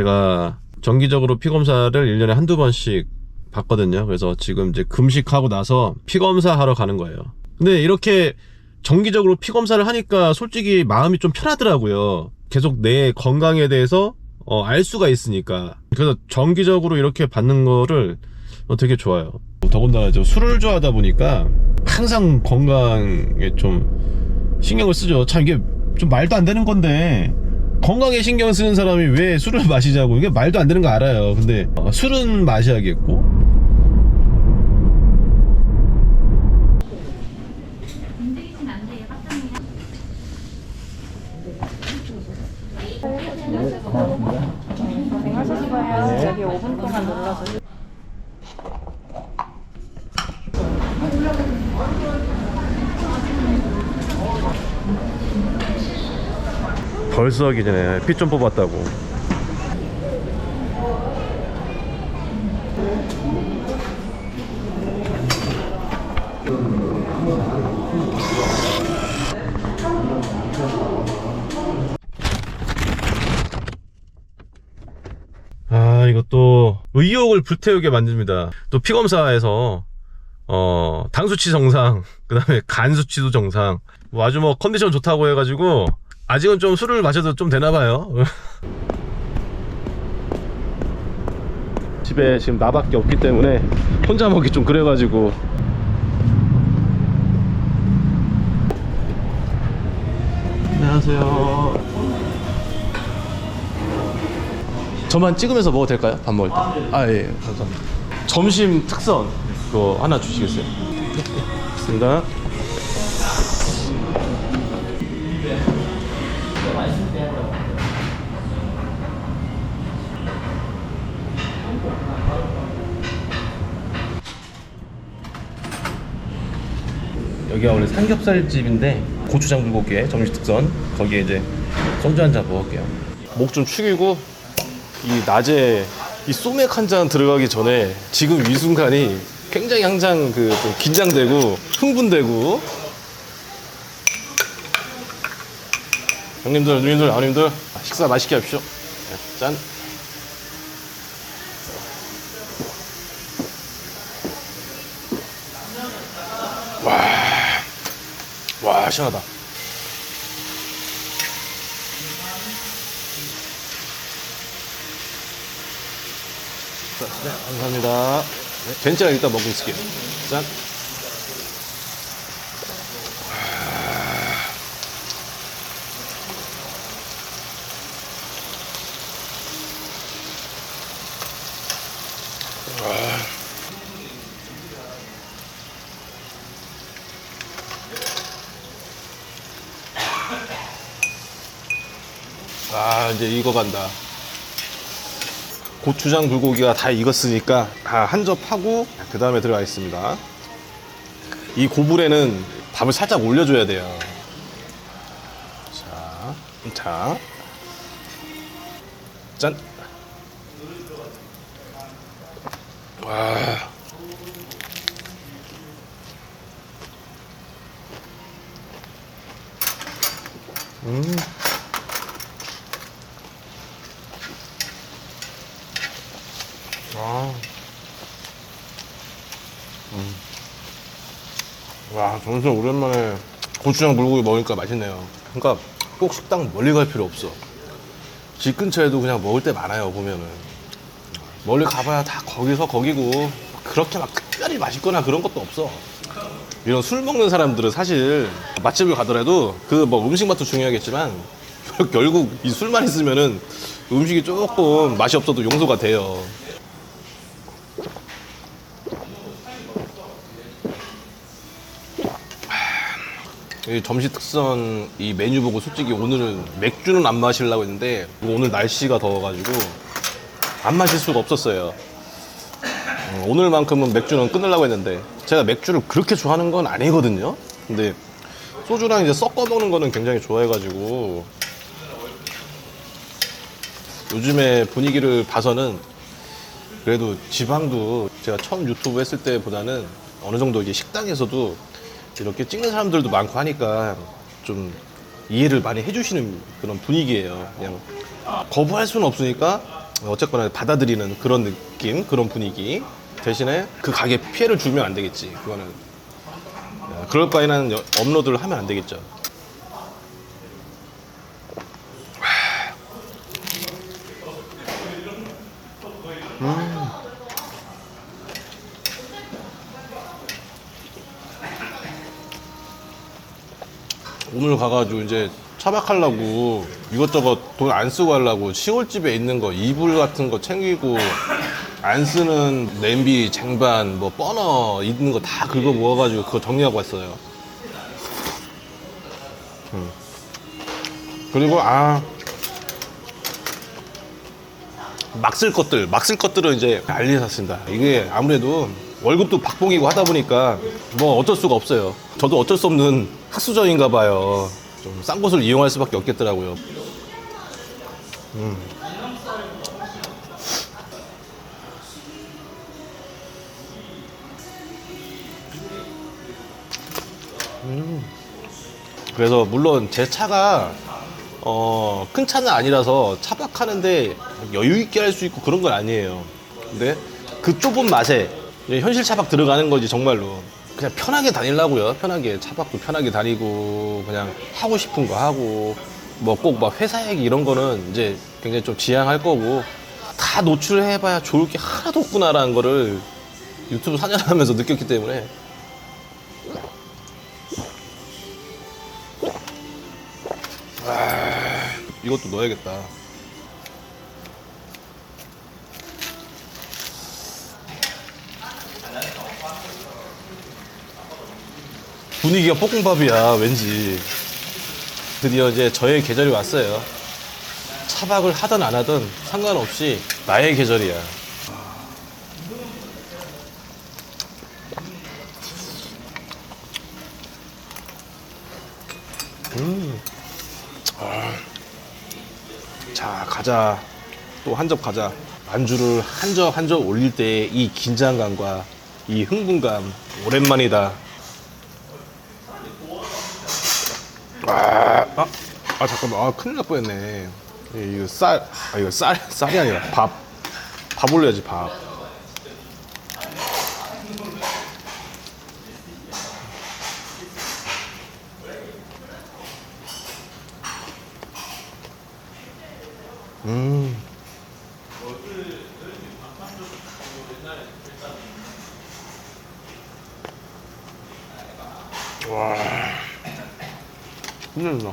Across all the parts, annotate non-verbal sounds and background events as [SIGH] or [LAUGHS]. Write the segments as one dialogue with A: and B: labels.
A: 제가 정기적으로 피 검사를 1년에 한두 번씩 받거든요. 그래서 지금 이제 금식하고 나서 피 검사 하러 가는 거예요. 근데 이렇게 정기적으로 피 검사를 하니까 솔직히 마음이 좀 편하더라고요. 계속 내 건강에 대해서 어, 알 수가 있으니까. 그래서 정기적으로 이렇게 받는 거를 어, 되게 좋아요. 더군다나 저 술을 좋아하다 보니까 항상 건강에 좀 신경을 쓰죠. 참 이게 좀 말도 안 되는 건데 건강에 신경 쓰는 사람이 왜 술을 [LAUGHS] 마시자고 이게 말도 안 되는 거 알아요. 근데 어, 술은 마셔야겠고
B: 움직이시면 안 돼요. 깜짝이야.
C: 고생하셨어요. 여기 5분 동안 눌러서
A: 벌써 하기 전에 피좀 뽑았다고. 아, 이것도 의욕을 불태우게 만듭니다. 또 피검사에서 어, 당 수치 정상, [LAUGHS] 그 다음에 간 수치도 정상. 뭐 아주 뭐 컨디션 좋다고 해가지고 아직은 좀 술을 마셔도 좀 되나 봐요. [LAUGHS] 집에 지금 나밖에 없기 때문에 혼자 먹기 좀 그래가지고 안녕하세요. 저만 찍으면서 먹어도 될까요? 밥 먹을 때. 아, 예, 감사합니다. 점심 특선 그거 하나 주시겠어요? 네, [LAUGHS] 좋습니다. 여기가 원래 삼겹살 집인데 고추장 불고기에 점심 특선 거기에 이제 소주 한 잔 먹을게요. 목 좀 축이고 이 낮에 이 소맥 한 잔 들어가기 전에 지금 이 순간이 굉장히 항상 그 좀 긴장되고 흥분되고 형님들 누님들 아님들 식사 맛있게 하십시오. 네, 짠. 와 시원하다. 네, 감사합니다. 네, 벤치랑 일단 먹고 있을게요. 짠. 아 이제 이거 간다. 고추장 불고기가 다 익었으니까 한접 하고 그 다음에 들어가겠습니다. 이 고불에는 밥을 살짝 올려줘야 돼요. 자, 자, 짠. 와. 음. 아. 음. 와, 정말 오랜만에 고추장 불고기 먹으니까 맛있네요. 그러니까 꼭 식당 멀리 갈 필요 없어. 집 근처에도 그냥 먹을 때 많아요, 보면은. 멀리 가봐야 다 거기서 거기고, 그렇게 막 특별히 맛있거나 그런 것도 없어. 이런 술 먹는 사람들은 사실 맛집을 가더라도 그 뭐 음식 맛도 중요하겠지만 [LAUGHS] 결국 이 술만 있으면은 음식이 조금 맛이 없어도 용서가 돼요. 이 점심 특선 이 메뉴 보고 솔직히 오늘은 맥주는 안 마시려고 했는데 오늘 날씨가 더워가지고 안 마실 수가 없었어요. 음, 오늘만큼은 맥주는 끊으려고 했는데 제가 맥주를 그렇게 좋아하는 건 아니거든요. 근데 소주랑 이제 섞어 먹는 거는 굉장히 좋아해가지고 요즘에 분위기를 봐서는 그래도 지방도 제가 처음 유튜브 했을 때보다는 어느 정도 이제 식당에서도 이렇게 찍는 사람들도 많고 하니까 좀 이해를 많이 해주시는 그런 분위기예요. 그냥 거부할 수는 없으니까 어쨌거나 받아들이는 그런 느낌, 그런 분위기. 대신에 그 가게에 피해를 주면 안 되겠지. 그거는. 야, 그럴 바에는 여- 업로드를 하면 안 되겠죠. 오늘 가가지고 이제 차박하려고 이것저것 돈 안 쓰고 하려고 시골집에 있는 거 이불 같은 거 챙기고 안 쓰는 냄비, 쟁반, 뭐 버너 있는 거 다 긁어 모아가지고 그거 정리하고 왔어요. 음. 그리고 아 막 쓸 것들, 막 쓸 것들은 이제 알리 샀습니다. 이게 아무래도 월급도 박봉이고 하다 보니까 뭐 어쩔 수가 없어요. 저도 어쩔 수 없는 학수저인가 봐요. 좀 싼 곳을 이용할 수밖에 없겠더라고요. 음. 음. 그래서 물론 제 차가 어, 큰 차는 아니라서 차박하는데 여유 있게 할 수 있고 그런 건 아니에요. 근데 그 좁은 맛에 현실 차박 들어가는 거지 정말로. 그냥 편하게 다니려고요. 편하게 차박도 편하게 다니고 그냥 하고 싶은 거 하고 뭐 꼭 막 회사 얘기 이런 거는 이제 굉장히 좀 지양할 거고 다 노출해봐야 좋을 게 하나도 없구나라는 거를 유튜브 4년 하면서 느꼈기 때문에 이것도 넣어야겠다. 분위기가 볶음밥이야, 왠지. 드디어 이제 저의 계절이 왔어요. 차박을 하든 안 하든 상관없이 나의 계절이야. 자 가자 또한점 가자 안주를 한점한점 올릴 때이 긴장감과 이 흥분감 오랜만이다 아, 아, 아 잠깐만. 아 큰일 날 뻔했네. 이- 이거 쌀 아 이거 쌀 쌀이 아니라 밥. 밥 올려야지 밥 힘들다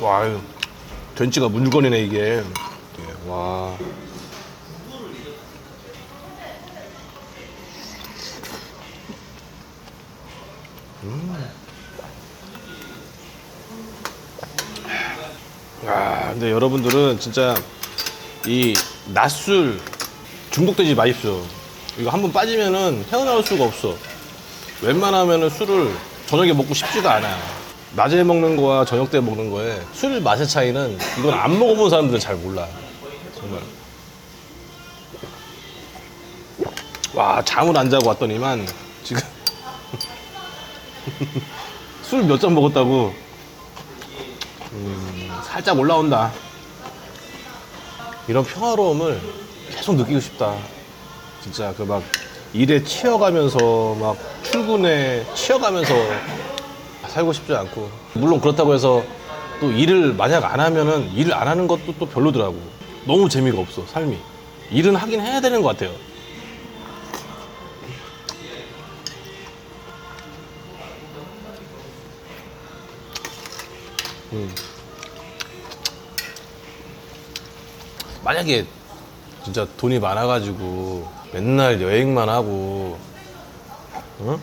A: 와 이거 된치가 물건이네 이게. 예, 와. 아, 근데 여러분들은 진짜 이 낮술 중독되지 마십시오. 이거 한번 빠지면은 헤어나올 수가 없어. 웬만하면은 술을 저녁에 먹고 싶지가 않아. 낮에 먹는 거와 저녁 때 먹는 거에 술 맛의 차이는 이건 안 먹어본 사람들은 잘 몰라. 정말. 와, 잠을 안 자고 왔더니만 지금 [LAUGHS] 술 몇 잔 먹었다고 음, 살짝 올라온다. 이런 평화로움을 계속 느끼고 싶다. 진짜 그 막 일에 치여가면서 막 출근에 치여가면서 살고 싶지 않고 물론 그렇다고 해서 또 일을 만약 안 하면은 일을 안 하는 것도 또 별로더라고. 너무 재미가 없어 삶이. 일은 하긴 해야 되는 것 같아요. 만약에 진짜 돈이 많아가지고 맨날 여행만 하고 어?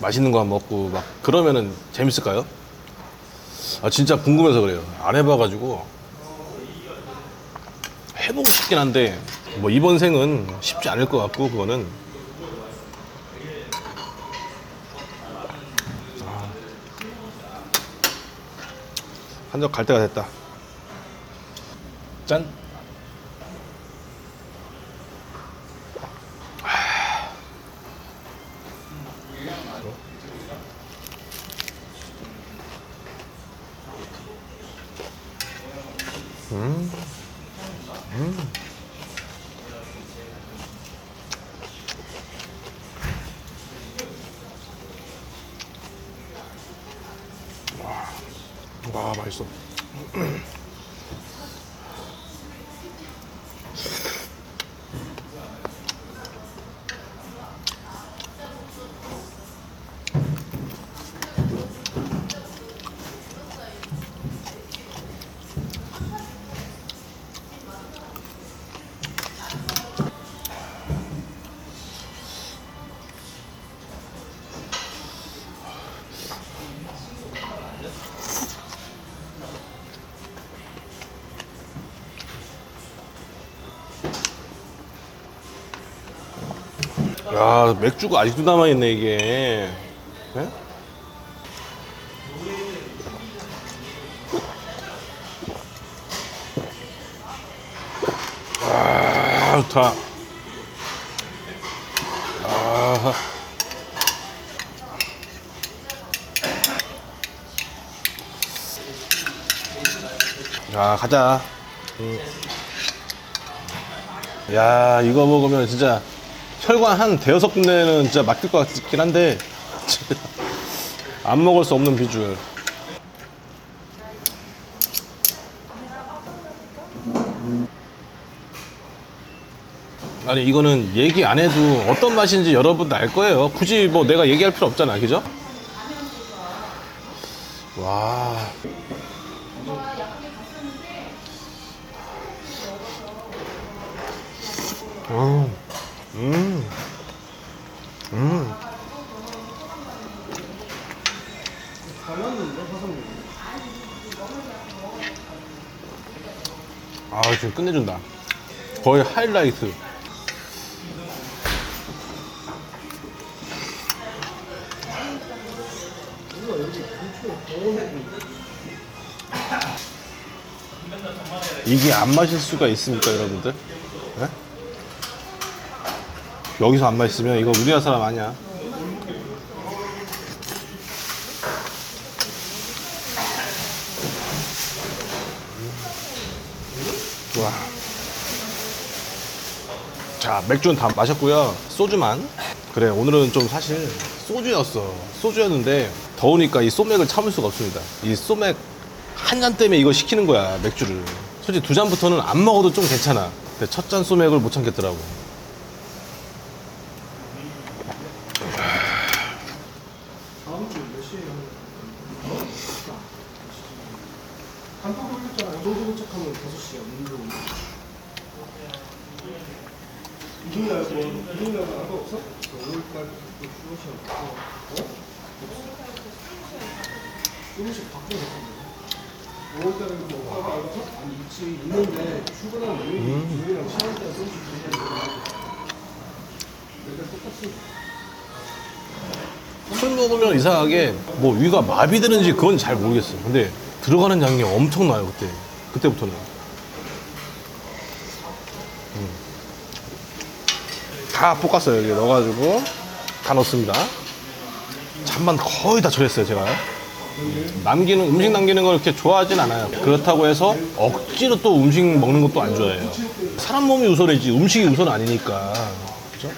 A: 맛있는 거 먹고 막 그러면은 재밌을까요? 아 진짜 궁금해서 그래요. 안 해봐가지고 해보고 싶긴 한데 뭐 이번 생은 쉽지 않을 것 같고 그거는 한적 갈 때가 됐다. 짠. 음. 음. 음. 와 맛있어. [CLEARS THROAT] 야 맥주가 아직도 남아 있네 이게. 네? 아 좋다. 아. 자 가자. 음. 야 이거 먹으면 진짜 혈관 한 대여섯 군데는 진짜 막힐 것 같긴 한데 안 먹을 수 없는 비주얼 아니 이거는 얘기 안 해도 어떤 맛인지 여러분도 알 거예요 굳이 뭐 내가 얘기할 필요 없잖아 그죠? 와 음. 음. 음. 아, 지금 끝내준다. 거의 하이라이트. 이게 안 마실 수가 있습니까, 여러분들? 네? 여기서 안 맛있으면 이거 우리나라 사람 아니야. 와. 자, 맥주는 다 마셨고요. 소주만. 그래, 오늘은 좀 사실 소주였어. 소주였는데 더우니까 이 소맥을 참을 수가 없습니다. 이 소맥 한 잔 때문에 이거 시키는 거야, 맥주를. 솔직히 두 잔부터는 안 먹어도 좀 괜찮아. 근데 첫 잔 소맥을 못 참겠더라고.
D: 한국 올렸잖아요. 노조 도착하면 5시야, 문도. 이동이 알고, 알고 없어? 5월달 휴가시간 바꿔. 어? 조금씩 바꿔줬거든. 5월달에 뭐 오빠가 알고서? 아니, 있지, 있는데, 출근하는 여행이, 여행이랑 시간대가 조금씩 다르잖아. 내가 똑같이
A: 술 먹으면 이상하게 뭐 위가 마비되는지 그건 잘 모르겠어. 근데 들어가는 양이 엄청나요 그때. 그때부터는. 음. 다 볶았어요 여기 넣어가지고 다 넣습니다. 잔만 거의 다 절였어요 제가. 남기는 음식 남기는 걸 이렇게 좋아하진 않아요. 그렇다고 해서 억지로 또 음식 먹는 것도 안 좋아해요. 사람 몸이 우선이지 음식이 우선 아니니까. 그죠?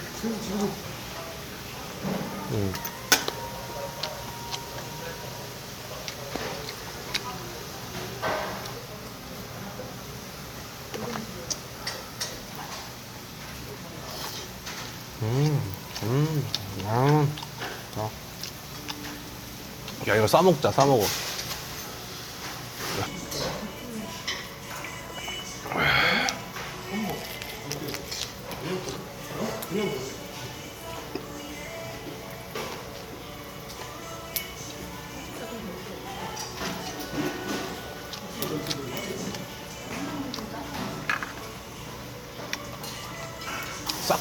A: 아, 자. 야 이거 싸먹자 싸먹어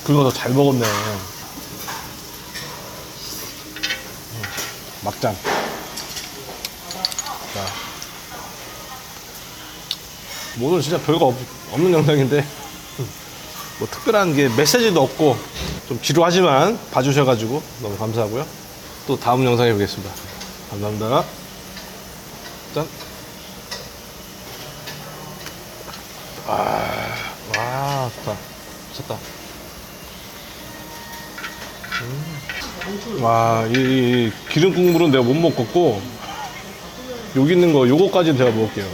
A: 싹 긁어서 잘 먹었네 막장. 자. 뭐 오늘 진짜 별거 없, 없는 영상인데, 뭐 특별한 게 메시지도 없고, 좀 지루하지만 봐주셔가지고 너무 감사하고요. 또 다음 영상에 뵙겠습니다. 감사합니다. 짠. 와 좋다 미쳤다 음. 와 이 이 기름 국물은 내가 못 먹겠고 여기 있는 거 요거까지 는 제가 먹을게요